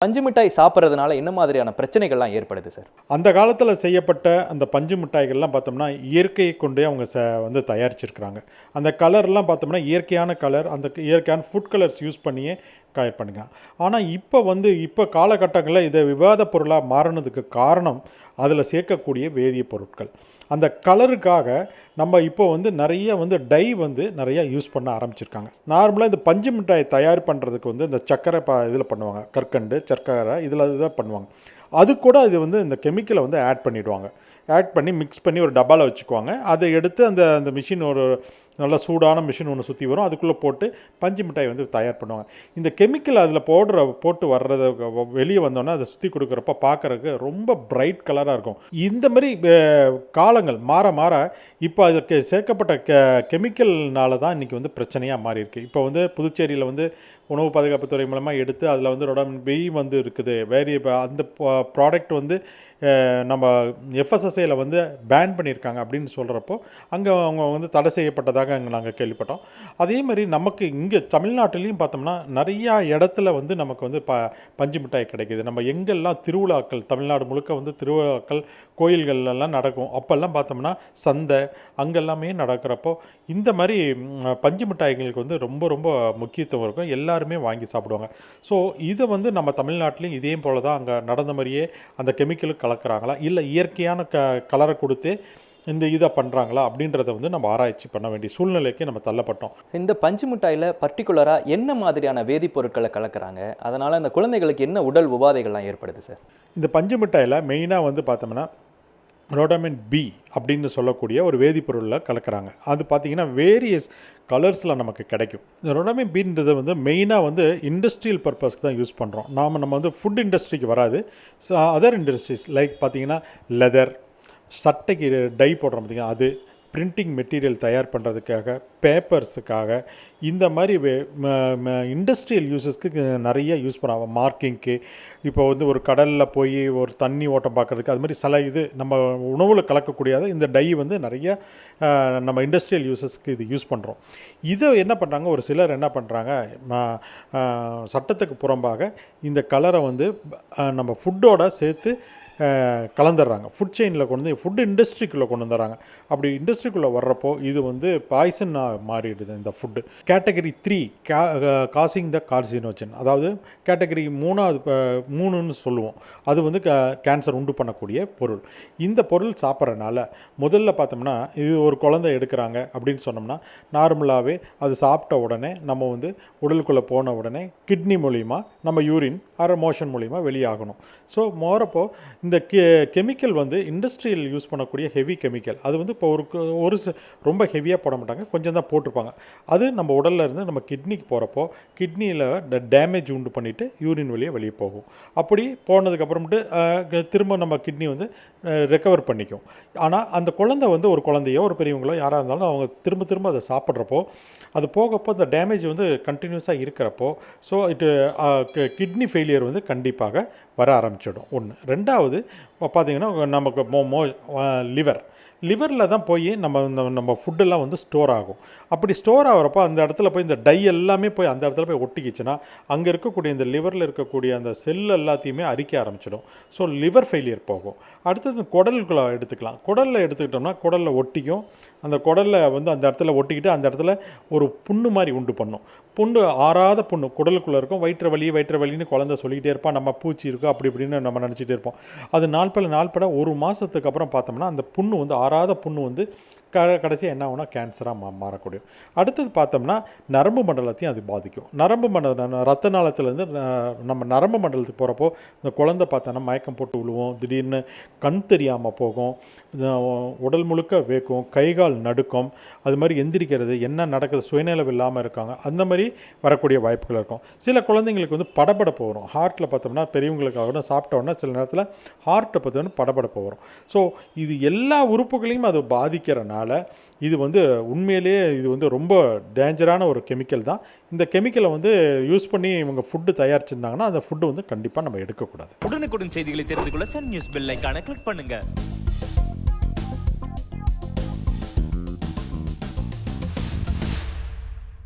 பஞ்சு மிட்டாய் சாப்பிட்றதுனால என்ன மாதிரியான பிரச்சனைகள்லாம் ஏற்படுது சார்? அந்த காலத்தில் செய்யப்பட்ட அந்த பஞ்சு மிட்டாய்கள்லாம் பார்த்தோம்னா இயற்கையை கொண்டே அவங்க ச வந்து தயாரிச்சிருக்கிறாங்க. அந்த கலர்லாம் பார்த்தோம்னா இயற்கையான கலர் அந்த இயற்கையான ஃபுட் கலர்ஸ் யூஸ் பண்ணியே கயர் பண்ணிக்கலாம். ஆனால் இப்போ வந்து இப்போ காலகட்டங்களில் இதை விவாத பொருளாக மாறினதுக்கு காரணம் அதில் சேர்க்கக்கூடிய வேதிய பொருட்கள். அந்த கலருக்காக நம்ம இப்போ வந்து நிறைய வந்து டை வந்து நிறையா யூஸ் பண்ண ஆரம்பிச்சிருக்காங்க. நார்மலாக இந்த பஞ்சு மிட்டாய் தயார் பண்ணுறதுக்கு வந்து இந்த சர்க்கரை ப இதில் பண்ணுவாங்க. கற்கண்டு சர்க்கரை இதில் இதுதான் பண்ணுவாங்க. அது கூட இது வந்து இந்த கெமிக்கலை வந்து ஆட் பண்ணிவிடுவாங்க ஆட் பண்ணி மிக்ஸ் பண்ணி ஒரு டப்பாவில் வச்சுக்குவாங்க. அதை எடுத்து அந்த அந்த மிஷின் ஒரு நல்ல சூடான மிஷின் ஒன்று சுற்றி வரும். அதுக்குள்ளே போட்டு பஞ்சு மிட்டாய் வந்து தயார் பண்ணுவாங்க. இந்த கெமிக்கல் அதில் போடுற போட்டு வர்றத வெளியே வந்தோன்னே அதை சுற்றி கொடுக்குறப்ப பார்க்குறதுக்கு ரொம்ப பிரைட் கலராக இருக்கும். இந்த மாதிரி காலங்கள் மாற மாற இப்போ அதற்கு சேர்க்கப்பட்ட கெ கெமிக்கல்னால தான் இன்றைக்கி வந்து பிரச்சனையாக மாறி இருக்குது இப்போ வந்து புதுச்சேரியில் வந்து உணவு பாதுகாப்புத்துறை மூலமாக எடுத்து அதில் வந்து ரொடம் வெய் வந்து இருக்குது. வேறு இப்போ அந்த ப்ராடக்ட் வந்து நம்ம எஃப்எஸ்எஸ்ஐயில் வந்து பேன் பண்ணியிருக்காங்க அப்படின்னு சொல்கிறப்போ அங்கே அவங்க வந்து தடை செய்யப்பட்டதாக அங்கே நாங்கள் கேள்விப்பட்டோம். அதே மாதிரி நமக்கு இங்கே தமிழ்நாட்டிலையும் பார்த்தோம்னா நிறையா இடத்துல வந்து நமக்கு வந்து ப பஞ்சு மிட்டாய் கிடைக்கிது. நம்ம எங்கெல்லாம் திருவிழாக்கள் தமிழ்நாடு முழுக்க வந்து திருவிழாக்கள் கோயில்கள் எல்லாம் நடக்கும் அப்போல்லாம் பார்த்தோம்னா சந்தை அங்கெல்லாமே நடக்கிறப்போ இந்த மாதிரி பஞ்சு மிட்டாய்களுக்கு வந்து ரொம்ப ரொம்ப முக்கியத்துவம் இருக்கும். எல்லாருமே வாங்கி சாப்பிடுவாங்க. ஸோ இதை வந்து நம்ம தமிழ்நாட்டிலையும் இதே போல தான் அங்கே நடந்த மாதிரியே அந்த கெமிக்கலுக்கு கலக்குறாங்களா? இல்லை இயற்கையான க கலரை கொடுத்து இந்த இதை பண்ணுறாங்களா அப்படின்றத வந்து நம்ம ஆராய்ச்சி பண்ண வேண்டிய சூழ்நிலைக்கு நம்ம தள்ளப்பட்டோம். இந்த பஞ்சு மிட்டாயில் பர்டிகுலராக என்ன மாதிரியான வேதிப்பொருட்களை கலக்குறாங்க? அதனால் அந்த குழந்தைகளுக்கு என்ன உடல் உபாதைகள்லாம் ஏற்படுது சார் இந்த பஞ்சு மிட்டாயில் மெயினாக வந்து பார்த்தோம்னா ரோடமின் பி அப்படின்னு சொல்லக்கூடிய ஒரு வேதிப்பொருளில் கலக்கிறாங்க. அது பார்த்திங்கன்னா வேரியஸ் கலர்ஸில் நமக்கு கிடைக்கும். இந்த ரொடமின் பீன்றது வந்து மெயினாக வந்து இண்டஸ்ட்ரியல் பர்பஸ்க்கு தான் யூஸ் பண்ணுறோம் நாம் நம்ம வந்து ஃபுட் இண்டஸ்ட்ரிக்கு வராது. ஸோ அதர் இண்டஸ்ட்ரீஸ் லைக் பார்த்திங்கன்னா லெதர் சட்டைக்கு டை போடுறோம் பார்த்திங்கன்னா அது பிரிண்டிங் மெட்டீரியல் தயார் பண்ணுறதுக்காக பேப்பர்ஸுக்காக இந்த மாதிரி இண்டஸ்ட்ரியல் யூசஸ்க்கு நிறைய யூஸ் பண்ணுவாங்க மார்க்கிங்க்கு இப்போ வந்து ஒரு கடலில் போய் ஒரு தண்ணி ஓட்டம் பார்க்குறதுக்கு அது மாதிரி சில இது நம்ம உணவில் கலக்கக்கூடியது இந்த டை வந்து நிறைய நம்ம இண்டஸ்ட்ரியல் யூசஸ்க்கு இது யூஸ் பண்ணுறோம் இதை என்ன பண்ணுறாங்க ஒரு சிலர் என்ன பண்ணுறாங்க சட்டத்துக்கு புறம்பாக இந்த கலரை வந்து நம்ம ஃபுட்டோட சேர்த்து கலந்துடுறாங்க. ஃபுட் செயினில் கொண்டு வந்து ஃபுட் இண்டஸ்ட்ரிக்குள்ளே கொண்டு வந்துடுறாங்க. அப்படி இண்டஸ்ட்ரிக்குள்ளே வர்றப்போ இது வந்து பாய்சனாக மாறிடுது இந்த ஃபுட்டு கேட்டகரி த்ரீ கா காசிங் த கார்சினோஜன் அதாவது கேட்டகரி மூணாவது மூணுன்னு சொல்லுவோம். அது வந்து கேன்சர் உண்டு பண்ணக்கூடிய பொருள். இந்த பொருள் சாப்பிட்றனால முதல்ல பார்த்தோம்னா இது ஒரு குழந்தை எடுக்கிறாங்க அப்படின்னு சொன்னோம்னா நார்மலாகவே அது சாப்பிட்ட உடனே நம்ம வந்து உடலுக்குள்ளே போன உடனே கிட்னி மூலிமா நம்ம யூரின் அரை மோஷன் மூலிமா வெளியாகணும். ஸோ மோரப்போ இந்த கெ கெமிக்கல் வந்து இண்டஸ்ட்ரியல் யூஸ் பண்ணக்கூடிய ஹெவி கெமிக்கல். அது வந்து இப்போ ஒரு ஒரு ச- ரொம்ப ஹெவியாக போட மாட்டாங்க. கொஞ்சம் தான் போட்டிருப்பாங்க. அது நம்ம உடலில் இருந்து நம்ம கிட்னிக்கு போகிறப்போ கிட்னியில் டேமேஜ் உண்டு பண்ணிவிட்டு யூரின் வழியாக வெளியே போகும். அப்படி போனதுக்கப்புறமேட்டு திரும்ப நம்ம கிட்னி வந்து ரெக்கவர் பண்ணிக்கும். ஆனால் அந்த குழந்தை வந்து ஒரு குழந்தையோ ஒரு பெரியவங்களோ யாராக இருந்தாலும் அவங்க திரும்ப திரும்ப அதை சாப்பிட்றப்போ அது போகப்போ அந்த டேமேஜ் வந்து கண்டினியூஸாக இருக்கிறப்போ ஸோ இட்டு கிட்னி ஃபெயிலியர் வந்து கண்டிப்பாக வர ஆரம்பிச்சிடும். ஒன்று ரெண்டாவது இப்போ பார்த்தீங்கன்னா நமக்கு மோ மோ லிவர் லிவரில் தான் போய் நம்ம நம்ம ஃபுட்டெல்லாம் வந்து ஸ்டோர் ஆகும். அப்படி ஸ்டோர் ஆகிறப்போ அந்த இடத்துல போய் இந்த டை எல்லாமே போய் அந்த இடத்துல போய் ஒட்டிக்கிச்சுன்னா அங்கே இருக்கக்கூடிய இந்த லிவரில் இருக்கக்கூடிய அந்த செல் எல்லாத்தையுமே அரிக்க ஆரம்பிச்சிடும். ஸோ லிவர் ஃபெயிலியர் போகும். அடுத்தது குடலுக்குள்ள எடுத்துக்கலாம். குடலில் எடுத்துக்கிட்டோம்னா குடலில் ஒட்டிக்கும். அந்த குடலில் வந்து அந்த இடத்துல ஒட்டிக்கிட்டு அந்த இடத்துல ஒரு புண்ணு மாதிரி உண்டு பண்ணும். புண்ணு ஆறாத புண்ணு குடலுக்குள்ளே இருக்கும். வயிற்று வலி வயிற்று வலின்னு குழந்த சொல்லிக்கிட்டே இருப்பான் நம்ம பூச்சி இருக்கும் அப்படி இப்படின்னு நம்ம நினச்சிட்டே இருப்போம். அது நாள்பட நாள்பட ஒரு மாதத்துக்கு அப்புறம் பார்த்தோம்னா அந்த புண்ணு வந்து ஆறாத புண்ணு வந்து க கடைசியாக என்ன ஆகுனா கேன்சராக மா மாறக்கூடிய. அடுத்தது பார்த்தோம்னா நரம்பு மண்டலத்தையும் அது பாதிக்கும். நரம்பு மண்டல ரத்த நாளத்துலேருந்து நம்ம நரம்பு மண்டலத்துக்கு போகிறப்போ இந்த குழந்தை பார்த்தோன்னா மயக்கம் போட்டு விழுவோம் திடீர்னு கண் தெரியாமல் போகும் உடல் முழுக்க வேக்கும் கை கால் நடுக்கம் அது மாதிரி எந்திரிக்கிறது என்ன நடக்குது சுயநலம் இல்லாமல் இருக்காங்க அந்த மாதிரி வரக்கூடிய வாய்ப்புகள் இருக்கும். சில குழந்தைங்களுக்கு வந்து படபடப்பு வரும். ஹார்ட்டில் பார்த்தோம்னா பெரியவங்களுக்கு சாப்பிட்டோன்னா சாப்பிட்ட உடனே சில நேரத்தில் ஹார்ட்டை பார்த்தோன்னா படபடப்பு வரும். ஸோ இது எல்லா உறுப்புகளையும் அது இருக்கிறதுனால இது வந்து உண்மையிலேயே இது வந்து ரொம்ப டேஞ்சரான ஒரு கெமிக்கல் தான். இந்த கெமிக்கலை வந்து யூஸ் பண்ணி இவங்க ஃபுட்டு தயாரிச்சிருந்தாங்கன்னா அந்த ஃபுட்டு வந்து கண்டிப்பாக நம்ம எடுக்கக்கூடாது. உடனுக்குடன் செய்திகளை தெரிந்து கொள்ள சன் நியூஸ் பெல் ஐகானை கிளிக் பண்ணுங்கள்